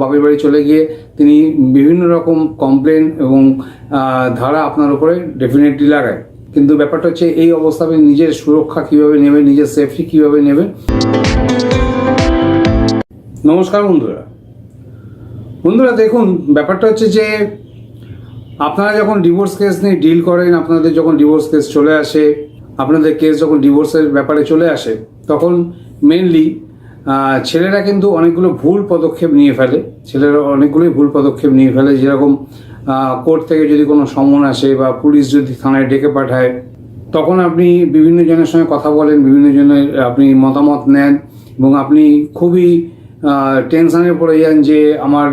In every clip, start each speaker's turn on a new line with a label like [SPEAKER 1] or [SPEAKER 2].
[SPEAKER 1] বাপের বাড়ি চলে গিয়ে তিনি বিভিন্ন রকম কমপ্লেন এবং ধারা আপনার উপরে ডেফিনেটলি লাগায়। কিন্তু ব্যাপারটা হচ্ছে এই অবস্থা আপনি নিজের সুরক্ষা কীভাবে নেবেন, নিজের সেফটি কীভাবে নেবেন? নমস্কার বন্ধুরা। বন্ধুরা, দেখুন, ব্যাপারটা হচ্ছে যে আপনারা যখন ডিভোর্স কেস নিয়ে ডিল করেন, আপনাদের যখন ডিভোর্স কেস চলে আসে, আপনাদের কেস যখন ডিভোর্সের ব্যাপারে চলে আসে, তখন মেনলি ছেলেরা কিন্তু অনেকগুলো ভুল পদক্ষেপ নিয়ে ফেলে। ছেলেরা অনেকগুলোই ভুল পদক্ষেপ নিয়ে ফেলে। যেরকম কোর্ট থেকে যদি কোনো সমন আসে বা পুলিশ যদি থানায় ডেকে পাঠায়, তখন আপনি বিভিন্ন জনের সঙ্গে কথা বলেন, বিভিন্ন জনের আপনি মতামত নেন এবং আপনি খুবই টেনশানে পড়ে যান যে আমার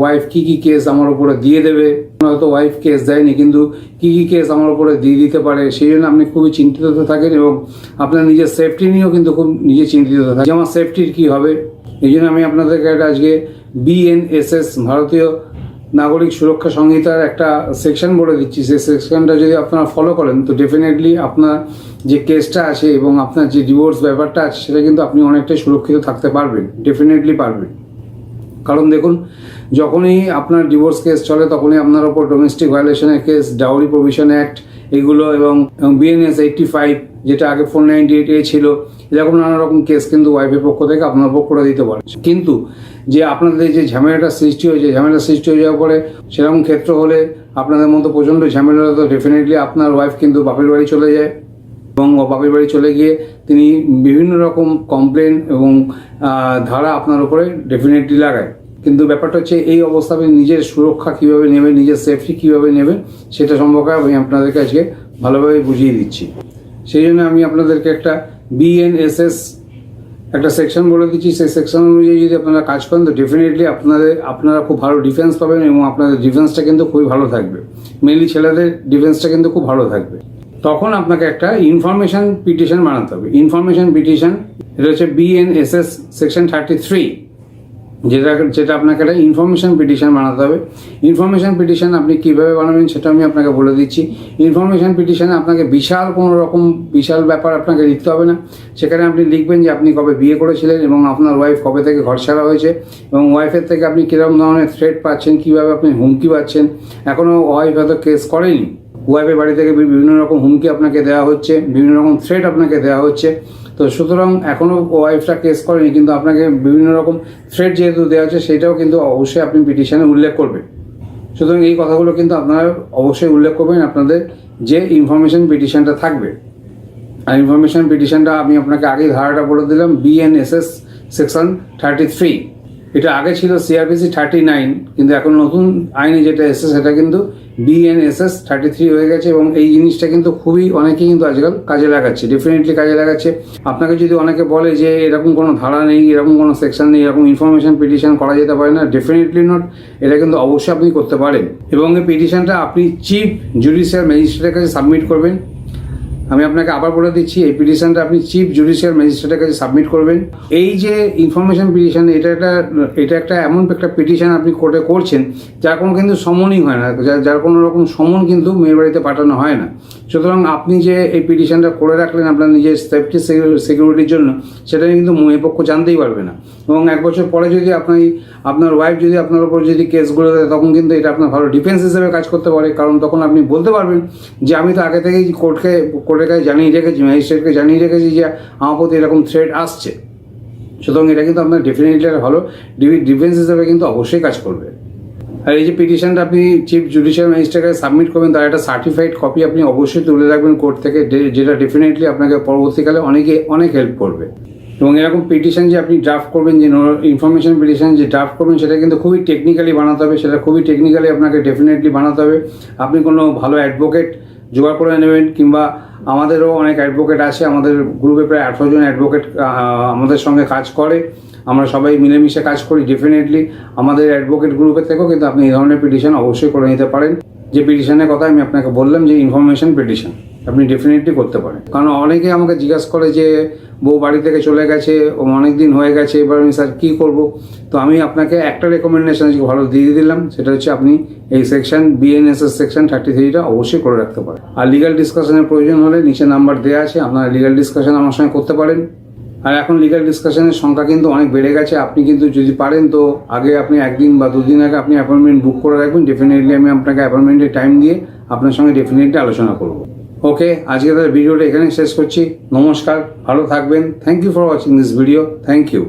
[SPEAKER 1] ওয়াইফ কি কি কেস আমার উপরে দিয়ে দেবে। হয়তো ওয়াইফ কেস দেয়নি, কিন্তু কি কি কেস আমার উপরে দিয়ে দিতে পারে, সেই জন্য আপনি খুবই চিন্তিত থাকেন এবং আপনার নিজের সেফটি নিয়েও কিন্তু খুব নিজে চিন্তিত থাকেন। যে আমার সেফটির কী হবে? এই জন্য আমি আপনাদেরকে একটা আজকে বিএনএসএস ভারতীয় নাগরিক সুরক্ষা সংহিতার একটা সেকশন বলে দিচ্ছি। সেই সেকশনটা যদি আপনারা ফলো করেন, তো ডেফিনেটলি আপনার যে কেসটা আছে এবং আপনার যে ডিভোর্স ব্যাপারটা আছে, সেটা কিন্তু আপনি অনেকটাই সুরক্ষিত থাকতে পারবেন ডেফিনেটলি পারবেন। কারণ দেখুন যখনই আপনার ডিভোর্স কেস চলে, তখনই আপনার ওপর ডোমেস্টিক ভায়োলেশনের কেস ডাউরি প্রভিশন অ্যাক্ট এগুলো এবং বিএনএস এইটটি ফাইভ যেটা আগে ফোর নাইনটি এইট এ ছিল, এরকম নানা রকম কেস কিন্তু ওয়াইফের পক্ষ থেকে আপনার উপর করে দিতে পারে। কিন্তু যে আপনাদের যে ঝামেলাটা সৃষ্টি হয়েছে ঝামেলা সৃষ্টি হয়ে যাওয়ার পরে সেরকম ক্ষেত্র হলে আপনাদের মতো প্রচণ্ড ঝামেলা তো ডেফিনেটলি আপনার ওয়াইফ কিন্তু বাপের বাড়ি চলে যায় এবং বাপের বাড়ি চলে গিয়ে তিনি বিভিন্ন রকম কমপ্লেন এবং ধারা আপনার উপরে ডেফিনেটলি লাগায়। কিন্তু ব্যাপারটা হচ্ছে এই অবস্থা আপনি নিজের সুরক্ষা কীভাবে নেবেন, নিজের সেফটি কীভাবে নেবেন, সেটা সম্পর্কে আমি আপনাদেরকে আজকে ভালোভাবে বুঝিয়ে দিচ্ছি। সেই জন্য আমি আপনাদেরকে একটা বিএনএসএস একটা সেকশন বলে দিচ্ছি। সেই সেকশন অনুযায়ী যদি আপনারা কাজ করেন, তো ডেফিনেটলি আপনাদের, আপনারা খুব ভালো ডিফেন্স পাবেন এবং আপনাদের ডিফেন্সটা কিন্তু খুবই ভালো থাকবে। মেনলি ছেলেদের ডিফেন্সটা কিন্তু খুব ভালো থাকবে। তখন আপনাকে একটা ইনফরমেশন পিটিশন বানাতে হবে। ইনফরমেশন পিটিশন এটা হচ্ছে বিএনএসএস সেকশন থার্টি থ্রি যেটা যেটা আপনাকে একটা ইনফরমেশন পিটিশন বানাতে হবে। ইনফরমেশন পিটিশন আপনি কীভাবে বানাবেন সেটা আমি আপনাকে বলে দিচ্ছি। ইনফরমেশন পিটিশনে আপনাকে বিশাল কোনো রকম বিশাল ব্যাপার আপনাকে লিখতে হবে না। সেখানে আপনি লিখবেন যে আপনি কবে বিয়ে করেছিলেন এবং আপনার ওয়াইফ কবে থেকে ঘর ছাড়া হয়েছে এবং ওয়াইফের থেকে আপনি কীরকম ধরনের থ্রেট পাচ্ছেন, কীভাবে আপনি হুমকি পাচ্ছেন। এখনও ওয়াইফ হয়তো কেস করেনি। ওয়াইফের বাড়ি থেকে বিভিন্ন রকম হুমকি আপনাকে দেওয়া হচ্ছে, বিভিন্ন রকম থ্রেট আপনাকে দেওয়া হচ্ছে। তো সুতরাং এখনও ওয়াইফটা কেস করেনি, কিন্তু আপনাকে বিভিন্ন রকম থ্রেট যেহেতু দেওয়া হচ্ছে, সেটাও কিন্তু অবশ্যই আপনি পিটিশনে উল্লেখ করবেন। সুতরাং এই কথাগুলো কিন্তু আপনারা অবশ্যই উল্লেখ করবেন, আপনাদের যে ইনফরমেশন পিটিশনটা থাকবে। আর ইনফরমেশন পিটিশনটা আমি আপনাকে আগেই ধারাটা বলে দিলাম বিএনএসএস সেকশন থার্টি থ্রি এটা আগে ছিল সিআরপিসি থার্টি নাইন কিন্তু এখন নতুন আইনে যেটা এসেছে, সেটা কিন্তু বিএনএসএস থার্টি থ্রি হয়ে গেছে এবং এই জিনিসটা কিন্তু খুবই অনেকেই কিন্তু আজকাল কাজে লাগাচ্ছে ডেফিনেটলি কাজে লাগাচ্ছে। আপনাকে যদি অনেকে বলে যে এরকম কোনো ধারা নেই, এরকম কোনো সেকশন নেই, এরকম ইনফরমেশন পিটিশন করা যেতে পারে না ডেফিনেটলি নট এটা কিন্তু অবশ্যই আপনি করতে পারেন। এবং এই পিটিশনটা আপনি চিফ জুডিশিয়াল ম্যাজিস্ট্রেটের কাছে সাবমিট করবেন। আমি আপনাকে আবার বলে দিচ্ছি, এই পিটিশনটা আপনি চিফ জুডিশিয়াল ম্যাজিস্ট্রেটের কাছে সাবমিট করবেন। এই যে ইনফরমেশন পিটিশন এটা একটা এটা একটা এমন একটা পিটিশন আপনি কোর্টে করছেন, যার কোনো কিন্তু সমনই হয় না, যার কোনো রকম সমন কিন্তু মেয়ের বাড়িতে পাঠানো হয় না। সুতরাং আপনি যে এই পিটিশনটা করে রাখলেন আপনার নিজের সেফটি সিকিউরিটির জন্য, সেটা কিন্তু মেয়ে পক্ষ জানতেই পারবে না। এবং এক বছর পরে যদি আপনি, আপনার ওয়াইফ যদি আপনার উপর যদি কেসগুলো দেয়, তখন কিন্তু এটা আপনার ভালো ডিফেন্স হিসেবে কাজ করতে পারে। কারণ তখন আপনি বলতে পারবেন যে, আমি তো আগে থেকেই কোর্টকে কোর্টের কাছে জানিয়ে রেখেছি ম্যাজিস্ট্রেটকে জানিয়ে রেখেছি যে আমার প্রতি এরকম থ্রেট আসছে। সুতরাং এটা কিন্তু আপনার ডেফিনেটলি ভালো ডিফেন্স হিসেবে কিন্তু অবশ্যই কাজ করবে। আর এই যে পিটিশনটা আপনি চিফ জুডিশিয়াল ম্যাজিস্ট্রেটকে সাবমিট করবেন, তার একটা সার্টিফাইড কপি আপনি অবশ্যই তুলে রাখবেন কোর্ট থেকে যেটা ডেফিনেটলি আপনাকে পরবর্তীকালে অনেকে, অনেক হেল্প করবে। এবং এরকম পিটিশন যে আপনি ড্রাফট করবেন, যে ইনফরমেশন পিটিশন যে ড্রাফট করবেন, সেটা কিন্তু খুবই টেকনিক্যালি বানাতে হবে, সেটা খুবই টেকনিক্যালি আপনাকে ডেফিনেটলি বানাতে হবে। আপনি কোনো ভালো অ্যাডভোকেট জোগাড় করে নেবেন কিংবা আমাদেরও অনেক অ্যাডভোকেট আছে, আমাদের গ্রুপে প্রায় আঠারো জন অ্যাডভোকেট আমাদের সঙ্গে কাজ করে। আমরা সবাই মিলেমিশে কাজ করি ডেফিনেটলি আমাদের অ্যাডভোকেট গ্রুপের থেকেও কিন্তু আপনি এই ধরনের পিটিশন অবশ্যই করে নিতে পারেন। যে পিটিশনের কথা আমি আপনাকে বললাম যে ইনফরমেশন পিটিশন আপনি ডেফিনেটলি করতে পারেন। কারণ অনেকে আমাকে জিজ্ঞাসা করে যে, বউ বাড়ি থেকে চলে গেছে, ও অনেক দিন হয়ে গেছে, এবার আমি স্যার কী করব? তো আমি আপনাকে একটা রেকমেন্ডেশন আজকে ভালো দিয়ে দিলাম, সেটা হচ্ছে আপনি এই সেকশন বিএনএসএস সেকশন থার্টি থ্রিটা অবশ্যই করে রাখতে পারেন। আর লিগাল ডিসকাশনের প্রয়োজন হলে নিচে নাম্বার দেওয়া আছে, আপনারা লিগাল ডিসকাশন আমার সঙ্গে করতে পারেন। আর এখন লিগাল ডিসকাশনের সংখ্যা কিন্তু অনেক বেড়ে গেছে। আপনি কিন্তু যদি পারেন তো আগে আপনি একদিন বা দুদিন আগে আপনি অ্যাপয়েন্টমেন্ট বুক করে রাখবেন। ডেফিনেটলি আমি আপনাকে অ্যাপয়েন্টমেন্টের টাইম দিয়ে আপনার সঙ্গে ডেফিনেটলি আলোচনা করব। ওকে আজকে তাহলে ভিডিওটা এখানে শেষ করছি। নমস্কার, ভালো থাকবেন। Thank you for watching this video thank you